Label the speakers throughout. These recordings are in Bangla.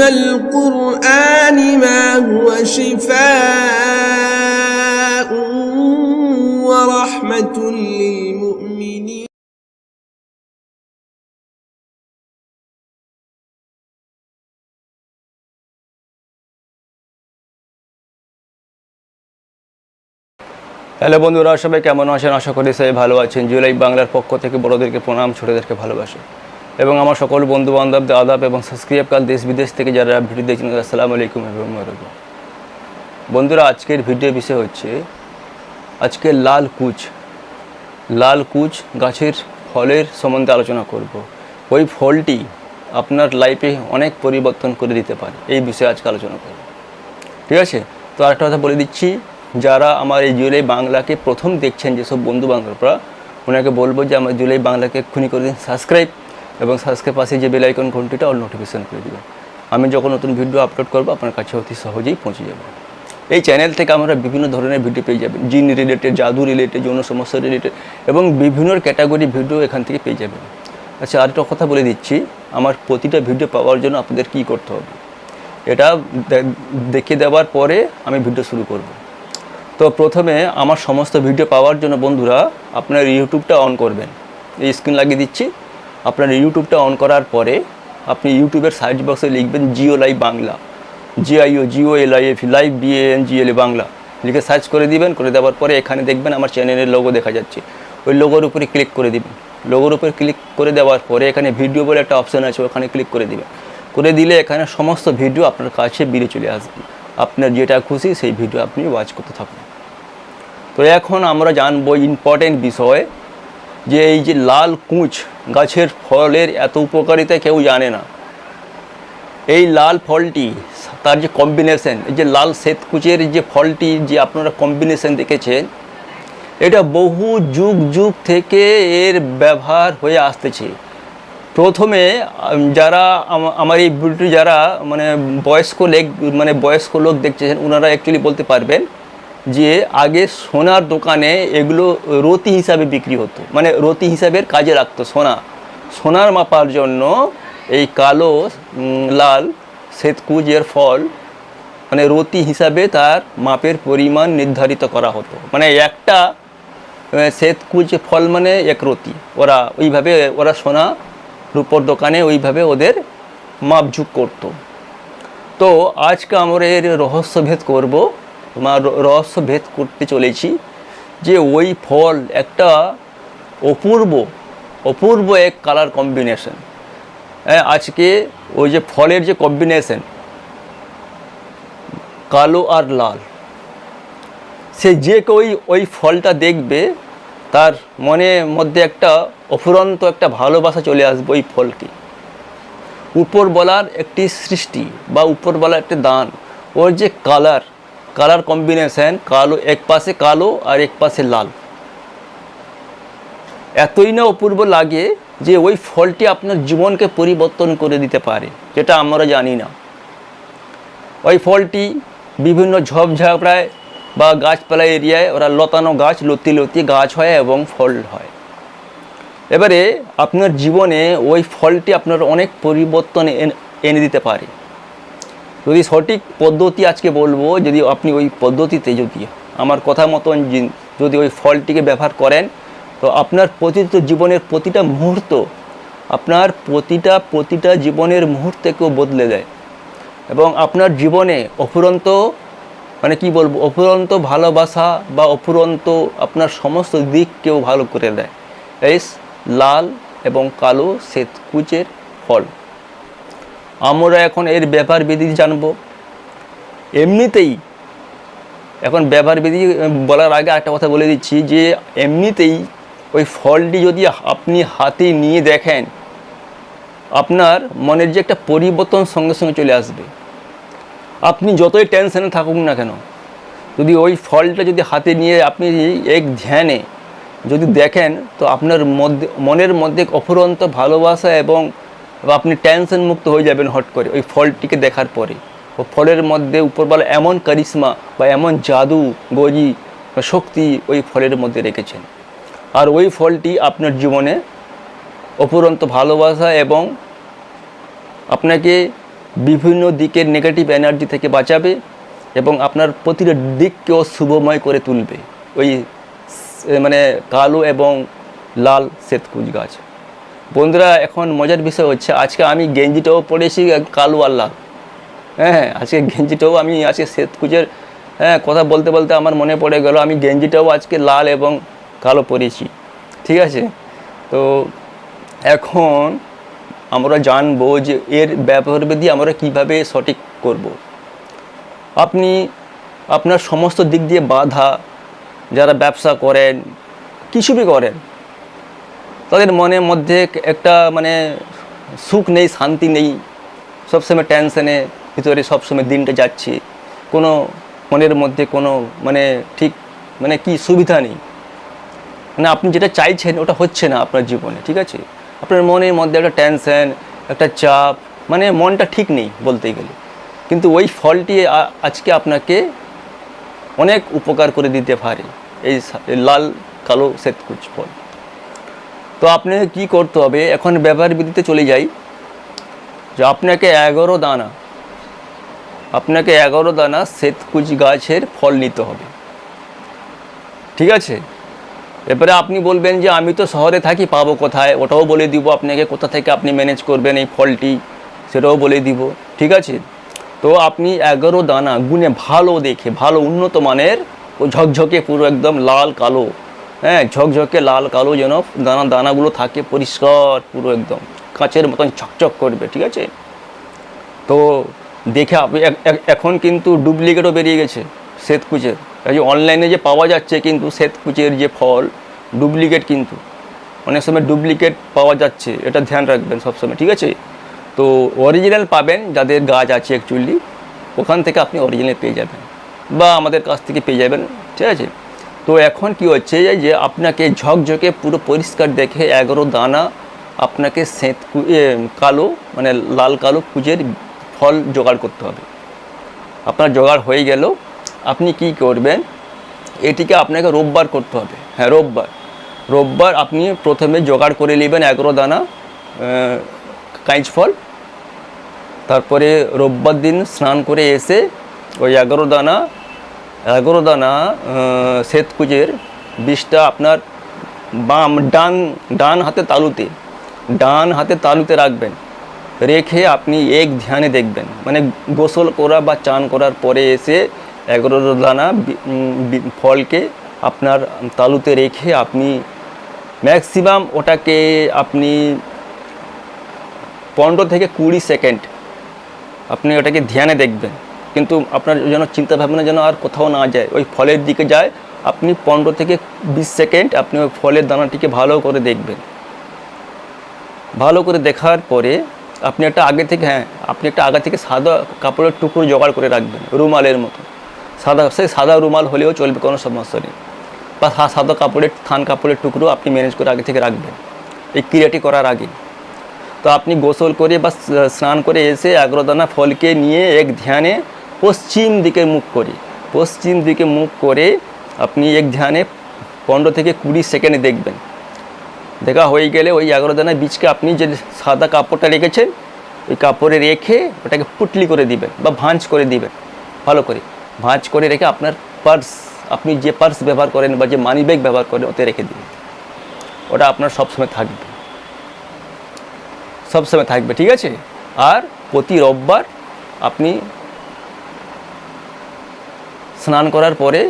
Speaker 1: القرآن ما هو شفاء ورحمة للمؤمنين
Speaker 2: হ্যালো বন্ধুরা সবাই কেমন আছেন আশা করি সবাই ভালো আছেন জুলাই বাংলার পক্ষ থেকে বড়োদেরকে প্রণাম ছোটোদেরকে ভালোবাসে এবং আমার সকল বন্ধু বান্ধবদের আদাব এবং সাবস্ক্রাইব কাল দেশ বিদেশ থেকে যারা ভিডিও দেখছেন, আসসালামু আলাইকুম এবং। বন্ধুরা, আজকের ভিডিও বিষয় হচ্ছে, আজকে লাল কুচ লাল কুচ গাছের ফলের সম্বন্ধে আলোচনা করব। ওই ফলটি আপনার লাইফে অনেক পরিবর্তন করে দিতে পারে। এই বিষয়ে আজকে আলোচনা করব। ঠিক আছে? তো আরেকটা কথা বলে দিচ্ছি, যারা আমার এই জুলাই বাংলাকে প্রথম দেখছেন, যেসব বন্ধু বান্ধবরা ওনাকে বলব যে আমার জুলাই বাংলাকে এক্ষুনি করে দিন সাবস্ক্রাইব এবং সাবস্ক্রাইব পাশে যে বেল আইকন ঘন্টিটা অল নোটিফিকেশন করে দেবেন। আমি যখন নতুন ভিডিও আপলোড করব, আপনার কাছে অতি সহজেই পৌঁছে যাবে। এই চ্যানেল থেকে আমরা বিভিন্ন ধরনের ভিডিও পেয়ে যাবেন। জিন রিলেটেড জাদু রিলেটেড যৌন সমস্যা রিলেটেড এবং বিভিন্ন ক্যাটাগরি ভিডিও এখান থেকে পেয়ে যাবেন। আচ্ছা আরেকটা কথা বলে দিচ্ছি, আমার প্রতিটা ভিডিও পাওয়ার জন্য আপনাদের কী করতে হবে? এটা দেখে দেওয়ার পরে আমি ভিডিও শুরু করব। তো প্রথমে আমার সমস্ত ভিডিও পাওয়ার জন্য বন্ধুরা আপনার ইউটিউবটা অন করবেন। এই স্ক্রিন লাগিয়ে দিচ্ছি। আপনার ইউটিউবটা অন করার পরে আপনি ইউটিউবের সার্চ বক্সে লিখবেন Geo live Bangla. GIO Geo L I F live BN GL Bangla. লিখে সার্চ করে দিবেন, করে দেওয়ার পরে এখানে দেখবেন আমার চ্যানেলের লোগো দেখা যাচ্ছে। ওই লোগোর উপরে ক্লিক করে দিবেন। লোগোর উপরে ক্লিক করে দেওয়ার পরে এখানে ভিডিও বলে একটা অপশান আছে, ওখানে ক্লিক করে দিবেন। করে দিলে এখানে সমস্ত ভিডিও আপনার কাছে বেরিয়ে চলে আসবে। আপনার যেটা খুশি সেই ভিডিও আপনি ওয়াচ করতে থাকুন। তো এখন আমরা জানব ইম্পর্টেন্ট বিষয় যে এই যে লাল কুঁচ গাছের ফলের এত উপকারিতা কেউ জানে না। এই লাল ফলটি, তার যে কম্বিনেশন এই যে লাল শ্বেতকুচের যে ফলটি যে আপনারা কম্বিনেশন দেখেছেন, এটা বহু যুগ যুগ থেকে এর ব্যবহার হয়ে আসতেছে। প্রথমে যারা আমার এই ভিডিওটি যারা মানে বয়স্ক লেগ মানে বয়স্ক লোক দেখছেন, ওনারা অ্যাকচুয়ালি বলতে পারবেন যে আগে সোনার দোকানে এগুলো রতি হিসাবে বিক্রি হতো। মানে রতি হিসাবের কাজে লাগতো সোনা। সোনার মাপার জন্য এই কালো লাল শ্বেতকুজের ফল মানে রতি হিসাবে তার মাপের পরিমাণ নির্ধারিত করা হতো। মানে একটা শ্বেতকুজ ফল মানে এক রতি। ওরা ওইভাবে ওরা সোনা রূপোর দোকানে ওইভাবে ওদের মাপঝুক করতো। তো আজকে আমরা এর রহস্য ভেদ করব। মা রহস্য ভেদ করতে চলেছি যে ওই ফল একটা অপূর্ব অপূর্ব এক কালার কম্বিনেশন হ্যাঁ আজকে ওই যে ফলের যে কম্বিনেশন কালো আর লাল, সে যে কেউ ওই- ফলটা দেখবে, তার মনের মধ্যে একটা অফুরন্ত একটা ভালোবাসা চলে আসবে ওই ফলকে। উপরবেলার একটি সৃষ্টি বা উপরবেলার একটি দান, ওর যে কালার কালার কম্বিনেশান, কালো এক পাশে কালো আর এক পাশে লাল। এতই না অপূর্ব লাগে যে ওই ফলটি আপনার জীবনকে পরিবর্তন করে দিতে পারে, যেটা আমরা জানি না। ওই ফলটি বিভিন্ন ঝোপঝাপড়ায় বা গাছপালা এরিয়ায় ওরা লতানো গাছ, লতি লতি গাছ হয় এবং ফল হয়। এবারে আপনার জীবনে ওই ফলটি আপনার অনেক পরিবর্তন এনে- দিতে পারে। যদি সঠিক পদ্ধতি আজকে বলব, যদি আপনি ওই পদ্ধতিতে যদি আমার কথা মতন যদি ওই ফলটিকে ব্যবহার করেন, তো আপনার প্রতিটা জীবনের প্রতিটা মুহূর্ত আপনার প্রতিটা প্রতিটা জীবনের মুহূর্তকেও বদলে দেয়। এবং আপনার জীবনে অফুরন্ত মানে কি বলব, অফুরন্ত ভালোবাসা বা অফুরন্ত আপনার সমস্ত দিককেও ভালো করে দেয়। এই লাল এবং কালো শ্বেতকুচের ফল। আমরা এখন এর ব্যাপার বিধি জানব। এমনিতেই এখন ব্যবহার বিধি বলার আগে একটা কথা বলে দিচ্ছি যে এমনিতেই ওই ফলটি যদি আপনি হাতে নিয়ে দেখেন, আপনার মনের যে একটা পরিবর্তন সঙ্গে সঙ্গে চলে আসবে। আপনি যতই টেনশনে থাকুন না কেন, যদি ওই ফলটা যদি হাতে নিয়ে আপনি এক ধ্যানে যদি দেখেন, তো আপনার মধ্যে, মনের মধ্যে অফুরন্ত ভালোবাসা এবং আপনি টেনশন মুক্ত হয়ে যাবেন হট করে, ওই ফলটিকে দেখার পরে। ও ফলের মধ্যে উপরবেলা এমন কারিশ্মা বা এমন জাদু, গজি বা শক্তি ওই ফলের মধ্যে রেখেছেন। আর ওই ফলটি আপনার জীবনে অপুরন্ত ভালোবাসা এবং আপনাকে বিভিন্ন দিকের নেগেটিভ এনার্জি থেকে বাঁচাবে এবং আপনার প্রতিটা দিককেও শুভময় করে তুলবে। ওই মানে কালো এবং লাল শ্বেতকুচ গাছ। বন্ধুরা, এখন মজার বিষয় হচ্ছে, আজকে আমি গেঞ্জিটাও পরেছি কালো আর হ্যাঁ আজকে গেঞ্জিটাও আমি, আজকে শ্বেতকুচের হ্যাঁ কথা বলতে বলতে আমার মনে পড়ে গেল, আমি গেঞ্জিটাও আজকে লাল এবং কালো পরেছি। ঠিক আছে? তো এখন আমরা জানব যে এর ব্যবহারবিধি আমরা কীভাবে সঠিক করব। আপনি আপনার সমস্ত দিক দিয়ে বাধা, যারা ব্যবসা করেন কিছুই করেন তাদের মনের মধ্যে একটা মানে সুখ নেই, শান্তি নেই। সবসময় টেনশনে ভিতরে সবসময় দিনটা যাচ্ছে। কোনো মনের মধ্যে কোনো মানে ঠিক মানে কি সুবিধা নেই। মানে আপনি যেটা চাইছেন ওটা হচ্ছে না আপনার জীবনে, ঠিক আছে? আপনার মনের মধ্যে একটা টেনশন একটা চাপ মানে মনটা ঠিক নেই বলতে গেলে। কিন্তু ওই ফলটি আজকে আপনাকে অনেক উপকার করে দিতে পারে। এই লাল, কালো, শ্বেতকুচ ফল। তো আপনাকে কি করতে হবে? এখন ব্যবহার বিধিতে চলে যাই। যে আপনাকে এগারো দানা, আপনাকে এগারো দানা শ্বেতকুচ গাছের ফল নিতে হবে। ঠিক আছে? এবারে আপনি বলবেন যে, আমি তো শহরে থাকি, পাবো কোথায়? ওটাও বলে দিব আপনাকে, কোথা থেকে আপনি ম্যানেজ করবেন এই ফলটি, সেটাও বলে দিব। ঠিক আছে? তো আপনি এগারো দানা গুনে ভালো দেখে, ভালো উন্নত মানের, ও ঝকঝকে পুরো একদম লাল, কালো হ্যাঁ ঝকঝকে লাল কালো যেন দানা দানাগুলো থাকে পরিষ্কার পুরো একদম। কাঁচের মতন চকচক করবে, ঠিক আছে? তো দেখে এখন কিন্তু ডুপ্লিকেটও বেরিয়ে গেছে শ্বেতকুচের। যে অনলাইনে যে পাওয়া যাচ্ছে কিন্তু শ্বেতকুচের যে ফল ডুপ্লিকেট কিন্তু। অনেক সময় ডুপ্লিকেট পাওয়া যাচ্ছে, এটা ধ্যান রাখবেন সবসময়, ঠিক আছে? তো অরিজিনাল পাবেন যাদের গাছ আছে অ্যাকচুয়ালি ওখান থেকে আপনি অরিজিনাল পেয়ে যাবেন। বা আমাদের কাছ থেকে পেয়ে যাবেন, ঠিক আছে? তো এখন কি হচ্ছে যে আপনাকে ঝকঝকে পুরো পরিষ্কার দেখে এগারো দানা আপনাকে সেঁত কালো মানে লাল কালো কুচের ফল জোগাড় করতে হবে। আপনার জোগাড় হয়ে গেল, আপনি কি করবেন, এটিকে আপনাকে রোববার করতে হবে। হ্যাঁ রোববার। রোববার আপনি প্রথমে জোগাড় করে নেবেন এগারো দানা কাঁচ ফল। তারপরে রোববার দিন স্নান করে এসে ওই এগারো দানা এগারো দানা আহ, শ্বেতকুচের বিষটা আপনার বাম ডান ডান হাতে তালুতে ডান হাতে তালুতে রাখবেন। রেখে আপনি এক ধ্যানে দেখবেন। মানে গোসল করা বা চান করার পরে এসে এগারো দানা ফলকে আপনার তালুতে রেখে আপনি ম্যাক্সিমাম ওটাকে আপনি পনেরো থেকে কুড়ি সেকেন্ড আপনি ওটাকে ধ্যানে দেখবেন। কিন্তু আপনার যেন চিন্তা ভাবনা যেন আর কোথাও না যায়, ওই ফলের দিকে যায়। আপনি পনেরো থেকে বিশ সেকেন্ড আপনি ওই ফলের দানাটিকে ভালো করে দেখবেন। ভালো করে দেখার পরে আপনি একটা আগে থেকে হ্যাঁ আপনি একটা আগে থেকে সাদা কাপড়ের টুকরো জোগাড় করে রাখবেন, রুমালের মতো। সাদা, সেই সাদা রুমাল হলেও চলবে, কোনো সমস্যা নেই। বা সাদা কাপড়ের, থান কাপড়ের টুকরো আপনি ম্যানেজ করে আগে থেকে রাখবেন, এই ক্রিয়াটি করার আগে। তো আপনি গোসল করে বা স্নান করে এসে আগ্রদানা ফলকে নিয়ে এক ধ্যানে পশ্চিম দিকে মুখ করে। পশ্চিম দিকে মুখ করে আপনি এক ধ্যানে পনেরো থেকে কুড়ি সেকেন্ডে দেখবেন। দেখা হয়ে গেলে ওই এগারো দানা বীজকে আপনি যে সাদা কাপড়টা রেখেছেন, ওই কাপড়ে রেখে ওটাকে পুটলি করে দিবেন বা ভাঁজ করে দিবেন। ভালো করে। ভাঁজ করে রেখে আপনার পার্স, আপনি যে পার্স ব্যবহার করেন বা যে মানি ব্যাগ ব্যবহার করেন, ওতে রেখে দিবেন। ওটা আপনার সবসময় থাকবে। সবসময় থাকবে, ঠিক আছে? আর প্রতি রোববার আপনি স্নান করার পরে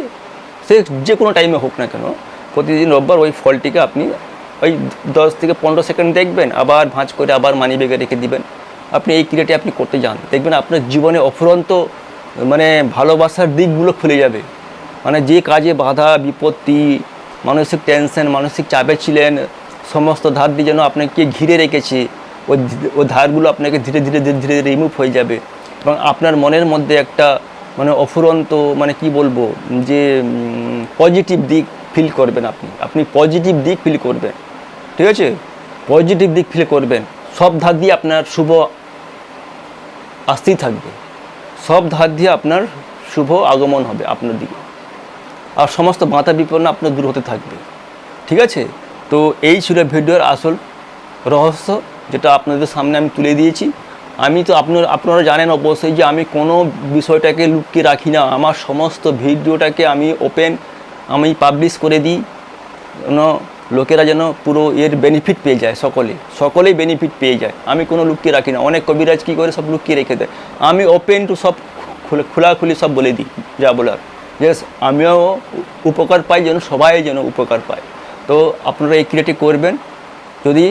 Speaker 2: সে যে কোনো টাইমে হোক না কেন, প্রতিদিন রোববার ওই ফলটিকে আপনি ওই দশ থেকে পনেরো সেকেন্ড দেখবেন, আবার ভাঁজ করে আবার মানি ব্যাগে রেখে দিবেন। আপনি এই ক্রিয়াটি আপনি করতে যান। দেখবেন আপনার জীবনে অফুরন্ত মানে ভালোবাসার দিকগুলো খুলে যাবে। মানে যে কাজে বাধা, বিপত্তি, মানসিক টেনশন মানসিক চাপে ছিলেন, সমস্ত ধার দিয়ে যেন আপনাকে ঘিরে রেখেছে, ওই ওই ধারগুলো আপনাকে ধীরে ধীরে ধীরে ধীরে রিমুভ হয়ে যাবে। এবং আপনার মনের মধ্যে একটা মানে অফুরন্ত মানে কি বলব, যে পজিটিভ দিক ফিল করবেন আপনি। আপনি পজিটিভ দিক ফিল করবেন। ঠিক আছে? পজিটিভ দিক ফিল করবেন। সব ধার দিয়ে আপনার শুভ আসতেই থাকবে। সব ধার দিয়ে আপনার শুভ আগমন হবে আপনার দিকে। আর সমস্ত বাঁধা বিপন্ন আপনার দূর হতে থাকবে। ঠিক আছে? তো এই ছিল ভিডিওর আসল রহস্য, যেটা আপনাদের সামনে আমি তুলে দিয়েছি। আমি তো আপনার আপনারা জানেন অবশ্যই যে আমি কোনো বিষয়টাকে লুকিয়ে রাখি না। আমার সমস্ত ভিডিওটাকে আমি ওপেন আমি পাবলিশ করে দিই। যেন লোকেরা যেন পুরো এর বেনিফিট পেয়ে যায় সকলে। সকলেই বেনিফিট পেয়ে যায়। আমি কোনো লুকিয়ে রাখি না। অনেক কবিরাজ কী করে সব লুকিয়ে রেখে দেয়। আমি ওপেন টু সব খুলে খোলাখুলি সব বলে দিই, যা বলার। যে আমিও উপকার পাই যেন সবাই যেন উপকার পায়। তো আপনারা এই ক্রিয়াটি করবেন। যদি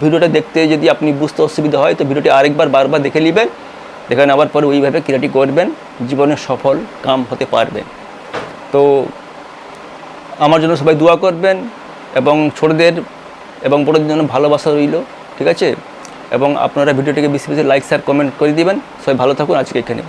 Speaker 2: ভিডিওটা দেখতে যদি আপনি বুঝতে অসুবিধা হয়, তো ভিডিওটি আরেকবার, বারবার দেখে নেবেন। দেখে নেওয়ার পরে ওইভাবে ক্রিয়াটি করবেন, জীবনে সফল কাম হতে পারবেন। তো আমার জন্য সবাই দোয়া করবেন এবং ছোটদের এবং বড়দের জন্য ভালোবাসা রইল, ঠিক আছে? এবং আপনারা ভিডিওটিকে বেশি বেশি লাইক শেয়ার কমেন্ট করে দিবেন। সবাই ভালো থাকুন, আজকে এখানে।